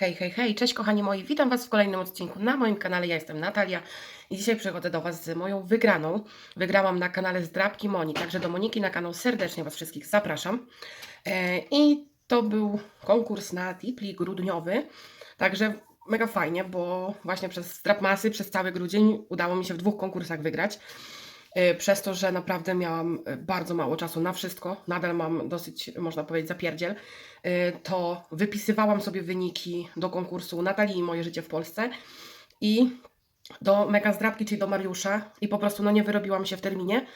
Hej, hej, hej, cześć kochani moi, witam Was w kolejnym odcinku na moim kanale, ja jestem Natalia i dzisiaj przychodzę do Was z moją wygraną. Wygrałam na kanale Zdrabki Moni, także do Moniki na kanał serdecznie Was wszystkich zapraszam. E, I to był konkurs na Tipli grudniowy, także mega fajnie, bo właśnie przez Zdrab Masy, przez cały grudzień udało mi się w dwóch konkursach wygrać. E, Przez to, że naprawdę miałam e, bardzo mało czasu na wszystko, nadal mam dosyć, można powiedzieć, zapierdziel, e, to wypisywałam sobie wyniki do konkursu Natalii i moje życie w Polsce i do Mega Zdrabki, czyli do Mariusza i po prostu no nie wyrobiłam się w terminie.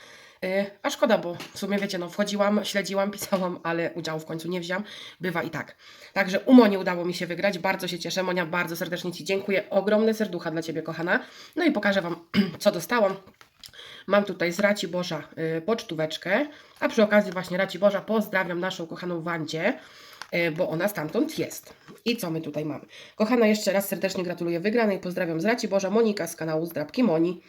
A szkoda, bo w sumie wiecie, no wchodziłam, śledziłam, pisałam, ale udziału w końcu nie wziąłam. Bywa i tak. Także u Moni udało mi się wygrać, bardzo się cieszę. Monia, bardzo serdecznie Ci dziękuję. Ogromne serducha dla Ciebie, kochana. No i pokażę Wam, co dostałam. Mam tutaj z Raci Boża y, pocztóweczkę, a przy okazji właśnie Raci Boża pozdrawiam naszą kochaną Wandzie, y, bo ona stamtąd jest. I co my tutaj mamy? Kochana, jeszcze raz serdecznie gratuluję wygranej, pozdrawiam z Raci Boża, Monika z kanału Zdrabki Moni.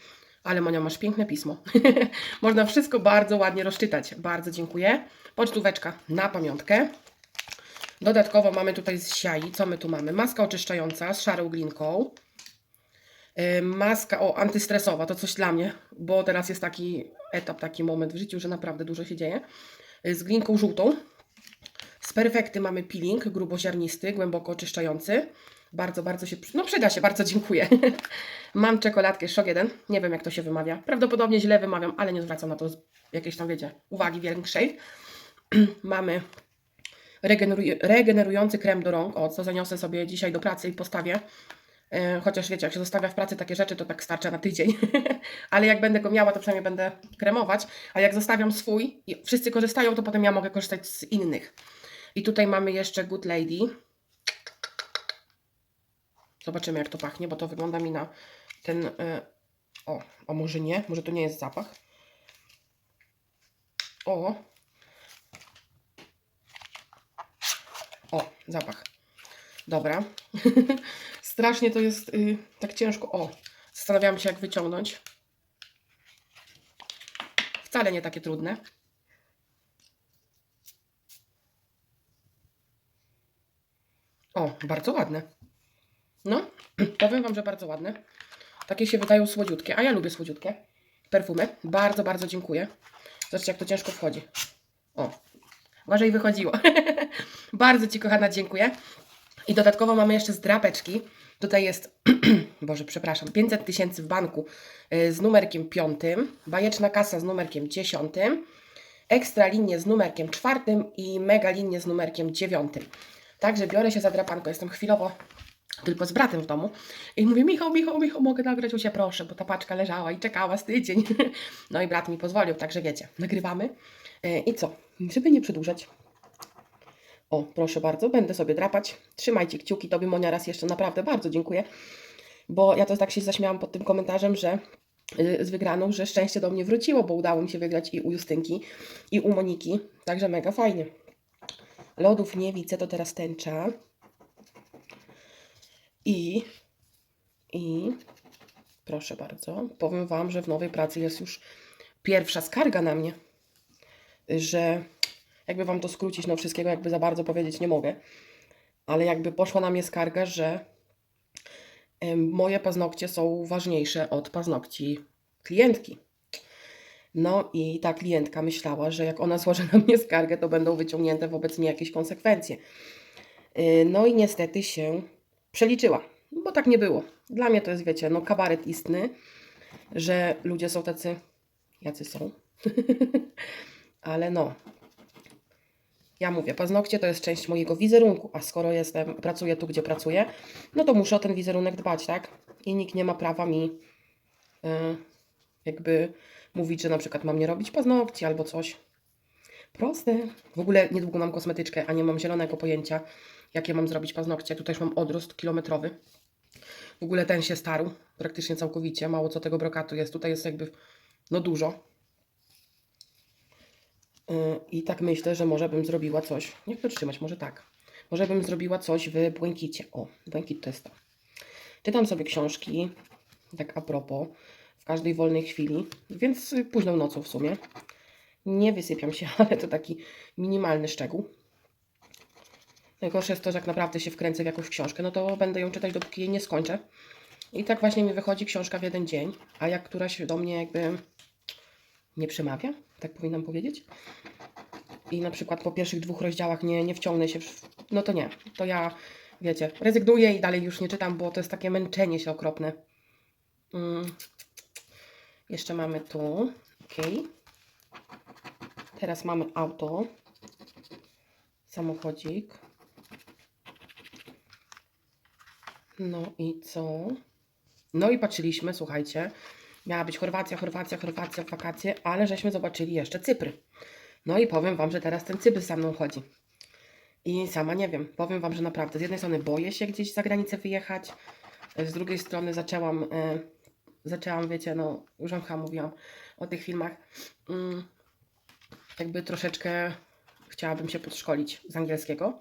Ale Monia, masz piękne pismo. Można wszystko bardzo ładnie rozczytać. Bardzo dziękuję. Pocztóweczka na pamiątkę. Dodatkowo mamy tutaj z siai, co my tu mamy? Maska oczyszczająca z szarą glinką. Y, Maska, o, antystresowa, to coś dla mnie, bo teraz jest taki etap, taki moment w życiu, że naprawdę dużo się dzieje. Y, Z glinką żółtą. Z perfekty mamy peeling gruboziarnisty, głęboko oczyszczający. Bardzo, bardzo się, no przyda się, bardzo dziękuję. Mam czekoladkę Szok 1, nie wiem jak to się wymawia. Prawdopodobnie źle wymawiam, ale nie zwracam na to jakiejś tam, wiecie, uwagi większej. Mamy regeneruj- regenerujący krem do rąk, o, co zaniosę sobie dzisiaj do pracy i postawię. E, Chociaż wiecie, jak się zostawia w pracy takie rzeczy, to tak starcza na tydzień. Ale jak będę go miała, to przynajmniej będę kremować. A jak zostawiam swój i wszyscy korzystają, to potem ja mogę korzystać z innych. I tutaj mamy jeszcze Good Lady. Zobaczymy, jak to pachnie, bo to wygląda mi na ten. e, O, a może nie? Może to nie jest zapach? O. O, zapach. Dobra. Strasznie to jest y, tak ciężko. O, zastanawiałam się, jak wyciągnąć. Wcale nie takie trudne. O, bardzo ładne. No, powiem Wam, że bardzo ładne. Takie się wydają słodziutkie, a ja lubię słodziutkie perfumy. Bardzo, bardzo dziękuję. Zobaczcie, jak to ciężko wchodzi. O, i wychodziło. bardzo Ci, kochana, dziękuję. I dodatkowo mamy jeszcze zdrapeczki. Tutaj jest, Boże, przepraszam, 500 tysięcy w banku y, z numerkiem 5, bajeczna kasa z numerkiem 10, ekstra linie z numerkiem 4 i mega linie z numerkiem 9. Także biorę się za drapanko. Jestem chwilowo tylko z bratem w domu i mówię, Michał, Michał, Michał, mogę nagrać u Ciebie, proszę, bo ta paczka leżała i czekała z tydzień. No i brat mi pozwolił, także wiecie, nagrywamy. Y, I co? Żeby nie przedłużać, o, proszę bardzo, będę sobie drapać. Trzymajcie kciuki, Tobie Monia raz jeszcze naprawdę bardzo dziękuję, bo ja to tak się zaśmiałam pod tym komentarzem, że y, z wygraną, że szczęście do mnie wróciło, bo udało mi się wygrać i u Justynki, i u Moniki, także mega fajnie. Lodów nie widzę, to teraz tęcza. I, i, proszę bardzo, powiem Wam, że w nowej pracy jest już pierwsza skarga na mnie, że jakby wam to skrócić, no wszystkiego jakby za bardzo powiedzieć nie mogę, ale jakby poszła na mnie skarga, że moje paznokcie są ważniejsze od paznokci klientki. No i ta klientka myślała, że jak ona złoży na mnie skargę, to będą wyciągnięte wobec mnie jakieś konsekwencje. Y, No i niestety się przeliczyła, bo tak nie było. Dla mnie to jest, wiecie, no kabaret istny, że ludzie są tacy, jacy są. Ale no, ja mówię, paznokcie to jest część mojego wizerunku, a skoro jestem, pracuję tu, gdzie pracuję, no to muszę o ten wizerunek dbać, tak? I nikt nie ma prawa mi y, jakby mówić, że na przykład mam nie robić paznokci albo coś. Proste. W ogóle niedługo mam kosmetyczkę, a nie mam zielonego pojęcia, jakie mam zrobić paznokcie. Tutaj już mam odrost kilometrowy. W ogóle ten się starł praktycznie całkowicie. Mało co tego brokatu jest. Tutaj jest jakby no dużo. Y, I tak myślę, że może bym zrobiła coś. Nie chcę trzymać, może tak. Może bym zrobiła coś w błękicie. O, błękit to jest to. Czytam sobie książki, tak a propos, w każdej wolnej chwili, więc późną nocą w sumie. Nie wysypiam się, ale to taki minimalny szczegół. Najgorsze jest to, że jak naprawdę się wkręcę w jakąś książkę, no to będę ją czytać, dopóki jej nie skończę. I tak właśnie mi wychodzi książka w jeden dzień, a jak któraś do mnie jakby nie przemawia, tak powinnam powiedzieć. I na przykład po pierwszych dwóch rozdziałach nie, nie wciągnę się, w, no to nie. To ja, wiecie, rezygnuję i dalej już nie czytam, bo to jest takie męczenie się okropne. Mm. Jeszcze mamy tu, ok. Teraz mamy auto, samochodzik. No i co? No i patrzyliśmy, słuchajcie, miała być Chorwacja, Chorwacja, Chorwacja wakacje, ale żeśmy zobaczyli jeszcze Cypry. No i powiem Wam, że teraz ten Cypr za mną chodzi. I sama nie wiem, powiem Wam, że naprawdę z jednej strony boję się gdzieś za granicę wyjechać, z drugiej strony zaczęłam, e, zaczęłam, wiecie, no już Wam chyba mówiłam o tych filmach, mm, jakby troszeczkę chciałabym się podszkolić z angielskiego.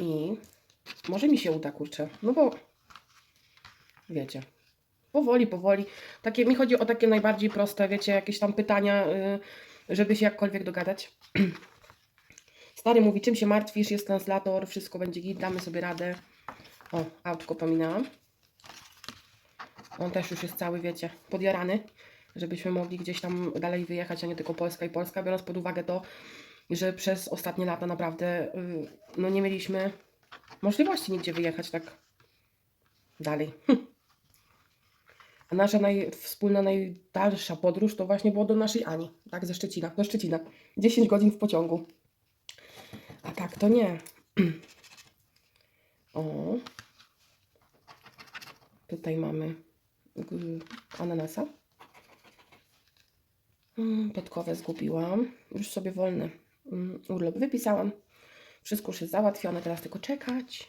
I może mi się uda, kurczę, no bo wiecie, powoli, powoli. Takie, mi chodzi o takie najbardziej proste, wiecie, jakieś tam pytania, y, żeby się jakkolwiek dogadać. Stary mówi, czym się martwisz, jest translator, wszystko będzie git, damy sobie radę. O, autko pominęłam. On też już jest cały, wiecie, podjarany, żebyśmy mogli gdzieś tam dalej wyjechać, a nie tylko Polska i Polska, biorąc pod uwagę to, że przez ostatnie lata naprawdę y, no nie mieliśmy możliwości nigdzie wyjechać tak dalej. A nasza naj, wspólna najdalsza podróż to właśnie było do naszej Ani, tak, ze Szczecina, do Szczecina. 10 godzin w pociągu. A tak to nie. O. Tutaj mamy y, ananasa. Mm, Podkowę zgubiłam. Już sobie wolny mm, urlop wypisałam. Wszystko już jest załatwione, teraz tylko czekać.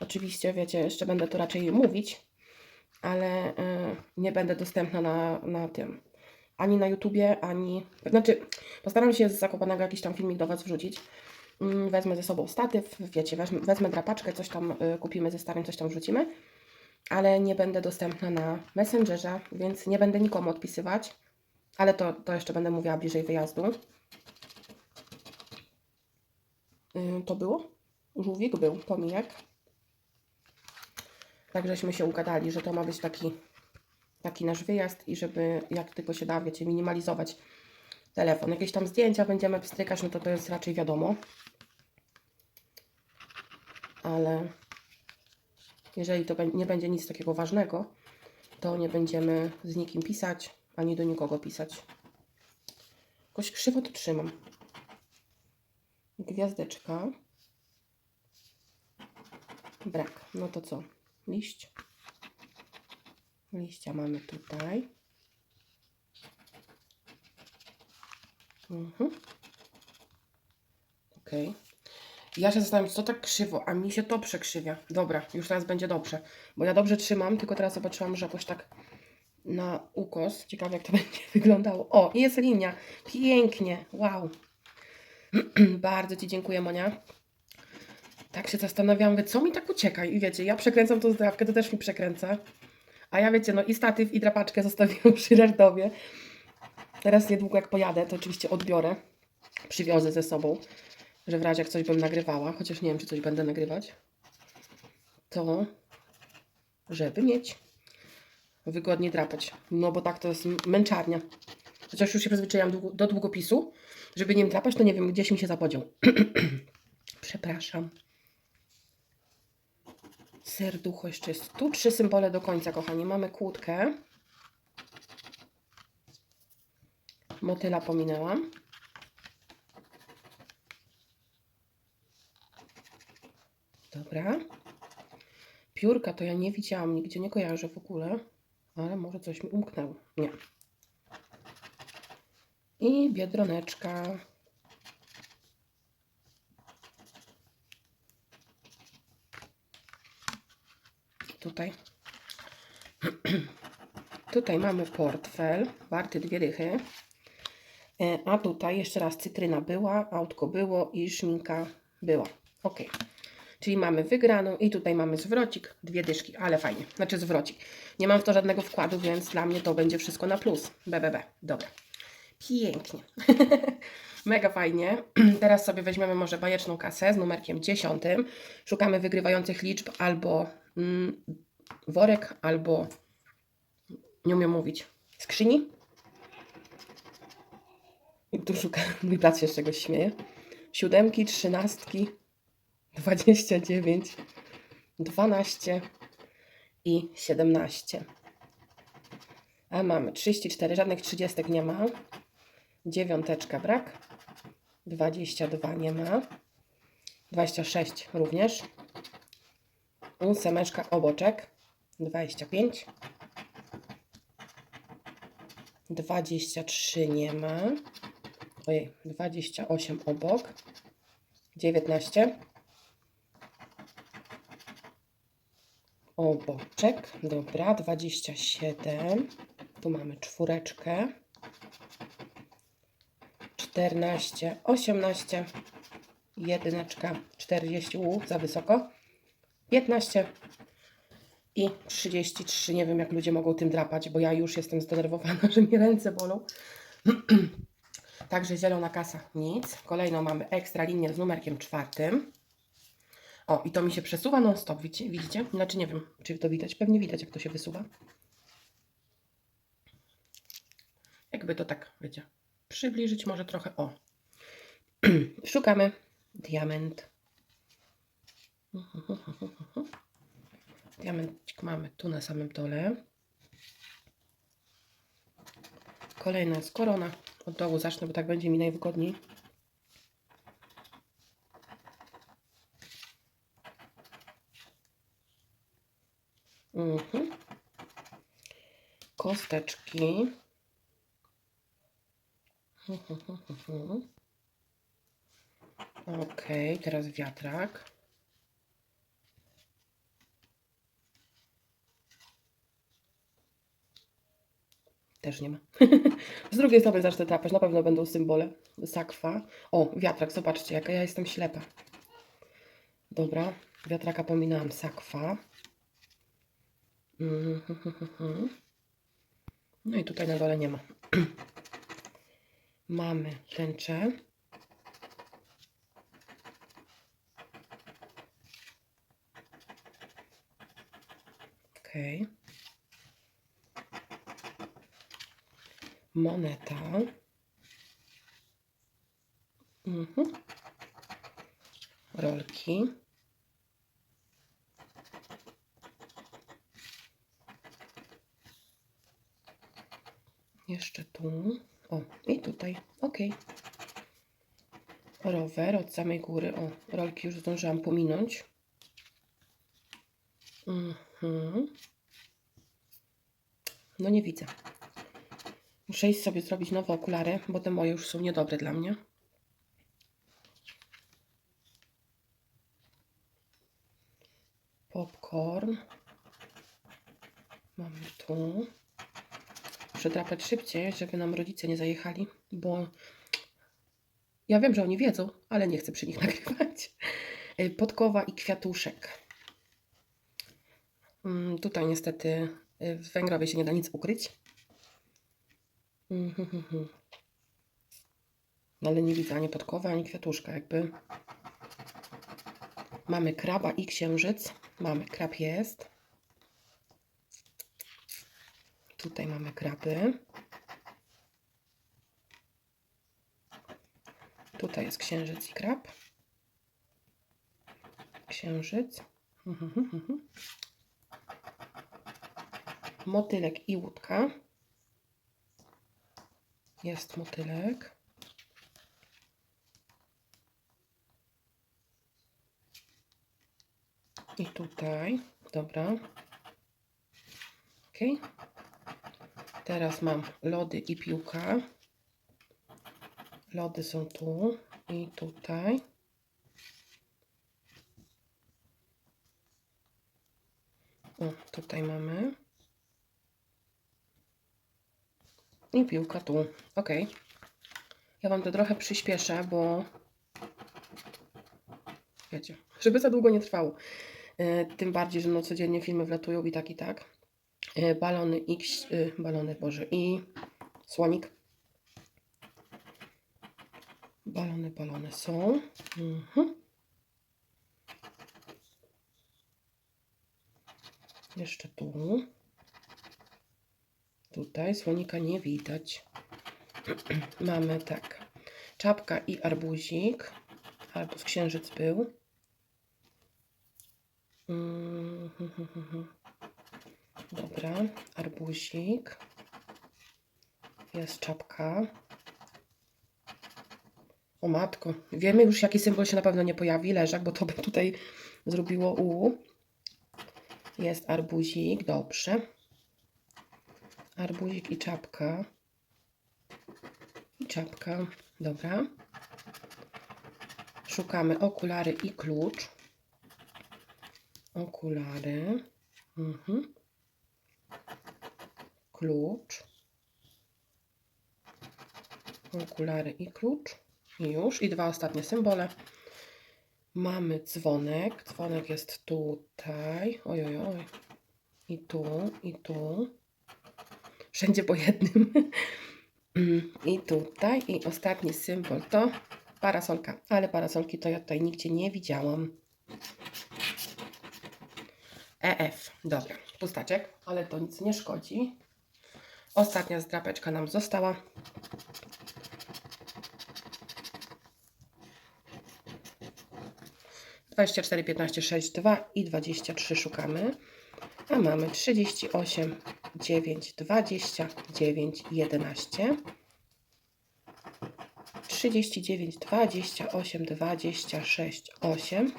Oczywiście, wiecie, jeszcze będę to raczej mówić, ale y, nie będę dostępna na, na tym. Ani na YouTubie, ani. Znaczy, postaram się z Zakopanego jakiś tam filmik do Was wrzucić. Mm, Wezmę ze sobą statyw, wiecie, wezmę, wezmę drapaczkę, coś tam y, kupimy ze starym, coś tam wrzucimy. Ale nie będę dostępna na Messengerze, więc nie będę nikomu odpisywać. Ale to, to jeszcze będę mówiła bliżej wyjazdu. Y, To było? Żółwik był, pomijek. Tak żeśmy się ugadali, że to ma być taki, taki nasz wyjazd i żeby jak tylko się da, wiecie, minimalizować telefon. Jakieś tam zdjęcia będziemy pstrykać, no to to jest raczej wiadomo. Ale jeżeli to nie będzie nic takiego ważnego, to nie będziemy z nikim pisać, ani do nikogo pisać. Jakoś krzywo to trzymam. Gwiazdeczka. Brak. No to co? Liść. Liścia mamy tutaj. Mhm. Ok. Ja się zastanawiam, co tak krzywo, a mi się to przekrzywia. Dobra, już teraz będzie dobrze. Bo ja dobrze trzymam, tylko teraz zobaczyłam, że jakoś tak na ukos. Ciekawe, jak to będzie wyglądało. O, jest linia. Pięknie. Wow. Bardzo Ci dziękuję, Monia. Tak się zastanawiam, co mi tak ucieka? I wiecie, ja przekręcam tą zdrawkę, to też mi przekręca. A ja wiecie, no i statyw, i drapaczkę zostawiłam przy Żartowie. Teraz niedługo jak pojadę, to oczywiście odbiorę. Przywiozę ze sobą, że w razie jak coś bym nagrywała, chociaż nie wiem, czy coś będę nagrywać, to żeby mieć wygodnie drapać. No bo tak to jest męczarnia. Chociaż już się przyzwyczaiłam długo- do długopisu, żeby nim drapać, to nie wiem, gdzieś mi się zapodział. Przepraszam. Serducho jeszcze jest tu. Trzy symbole do końca, kochani. Mamy kłódkę. Motyla pominęłam. Dobra. Piórka to ja nie widziałam nigdzie, nie kojarzę w ogóle. Ale może coś mi umknęło. Nie. I biedroneczka. Tutaj. Tutaj mamy portfel, warty dwie dychy. E, A tutaj jeszcze raz cytryna była, autko było i szminka była. Ok. Czyli mamy wygraną i tutaj mamy zwrocik, dwie dyszki, ale fajnie. Znaczy zwrocik. Nie mam w to żadnego wkładu, więc dla mnie to będzie wszystko na plus. BBB. Dobra. Pięknie. Mega fajnie. Teraz sobie weźmiemy może bajeczną kasę z numerkiem 10. Szukamy wygrywających liczb albo worek, albo nie umiem mówić. Skrzyni. I tu szukam. Mój brat się z czegoś śmieje. Siódemki, trzynastki, 29, 12 i 17. A mamy 34, żadnych 30 nie ma. Dziewiąteczka brak. 22 nie ma. 26 również. Ósemeczka oboczek. 25. 23 nie ma. Ojej, 28 obok. 19. Oboczek. Dobra, 27. Tu mamy czwóreczkę. 14, 18, jedyneczka, 40, u, za wysoko, 15 i 33. Nie wiem, jak ludzie mogą tym drapać, bo ja już jestem zdenerwowana, że mi ręce bolą. Także zielona kasa, nic. Kolejną mamy ekstra linię z numerkiem czwartym. O, i to mi się przesuwa non stop, widzicie? widzicie? Znaczy nie wiem, czy to widać. Pewnie widać, jak to się wysuwa. Jakby to tak, wiecie, przybliżyć może trochę. O. Szukamy diament. Diamencik mamy tu na samym dole. Kolejna jest korona. Od dołu zacznę, bo tak będzie mi najwygodniej. Mhm. Kosteczki. Ok, teraz wiatrak. Też nie ma. Z drugiej strony zacznę tapać. Na pewno będą symbole. Sakwa. O, wiatrak. Zobaczcie, jaka ja jestem ślepa. Dobra. Wiatraka pominęłam. Sakwa. No i tutaj na dole nie ma. Mamy tęczę. Ok. Moneta. Mhm. Rolki. Jeszcze tu. O, i tutaj. Ok. Rower od samej góry. O, rolki już zdążyłam pominąć. Mhm. No nie widzę. Muszę iść sobie zrobić nowe okulary, bo te moje już są niedobre dla mnie. Popcorn. Mamy tu. Muszę drapać szybciej, żeby nam rodzice nie zajechali, bo ja wiem, że oni wiedzą, ale nie chcę przy nich nagrywać. Y, Podkowa i kwiatuszek. Mm, Tutaj niestety y, w Węgrowie się nie da nic ukryć. Mhm. No ale nie widzę ani podkowy, ani kwiatuszka. Jakby mamy kraba i księżyc. Mamy krab jest. Tutaj mamy kraby. Tutaj jest księżyc i krab. Księżyc. Motylek i łódka. Jest motylek. I tutaj. Dobra. Ok. Teraz mam lody i piłka. Lody są tu i tutaj. O, tutaj mamy. I piłka tu. Ok. Ja Wam to trochę przyspieszę, bo wiecie, żeby za długo nie trwało. E, Tym bardziej, że no codziennie filmy wlatują i tak i tak. E, Balony X, e, balony Boże i słonik. Balony, balony są. Mhm. Jeszcze tu. Tutaj słonika nie widać. Mamy tak. Czapka i arbuzik. Arbuz księżyc był. Dobra, arbuzik. Jest czapka. O matko, wiemy już jaki symbol się na pewno nie pojawi, leżak, bo to by tutaj zrobiło U. Jest arbuzik, dobrze. Arbuzik i czapka. I czapka, dobra. Szukamy okulary i klucz. Okulary. Mhm. Klucz. Okulary i klucz. I już. I dwa ostatnie symbole. Mamy dzwonek. Dzwonek jest tutaj. Oj, oj, oj. I tu, i tu. Wszędzie po jednym. Mm, I tutaj. I ostatni symbol to parasolka. Ale parasolki to ja tutaj nigdzie nie widziałam. EF. Dobra, pustaczek, ale to nic nie szkodzi. Ostatnia zdrapeczka nam została. Dwadzieścia cztery, piętnaście, sześć, dwa i dwadzieścia trzy szukamy. A mamy trzydzieści osiem, dziewięć, dwadzieścia dziewięć, jedenaście. Trzydzieści dziewięć, dwadzieścia osiem, dwadzieścia sześć, osiem,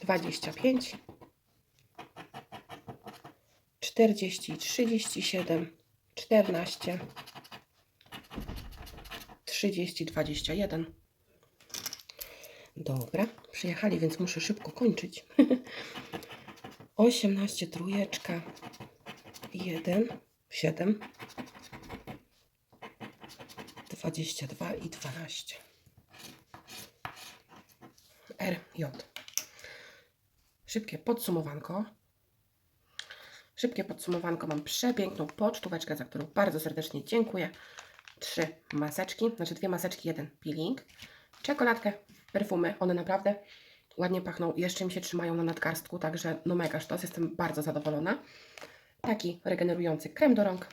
dwadzieścia pięć. 40, 37, 14, 30, 21. Dobra, przyjechali, więc muszę szybko kończyć. 18, trójeczka, 1, 7, 22 i 12. R, J. Szybkie podsumowanko. Szybkie podsumowanko. Mam przepiękną pocztóweczkę, za którą bardzo serdecznie dziękuję. Trzy maseczki, znaczy dwie maseczki, jeden peeling. Czekoladkę, perfumy. One naprawdę ładnie pachną. Jeszcze mi się trzymają na nadgarstku, także no mega sztos. Jestem bardzo zadowolona. Taki regenerujący krem do rąk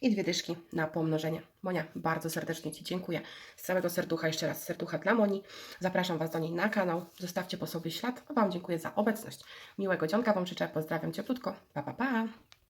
i dwie dyszki na pomnożenie. Monia, bardzo serdecznie Ci dziękuję. Z całego serducha, jeszcze raz serducha dla Moni. Zapraszam Was do niej na kanał. Zostawcie po sobie ślad. A Wam dziękuję za obecność. Miłego dzionka Wam życzę. Pozdrawiam cieplutko. Pa, pa, pa.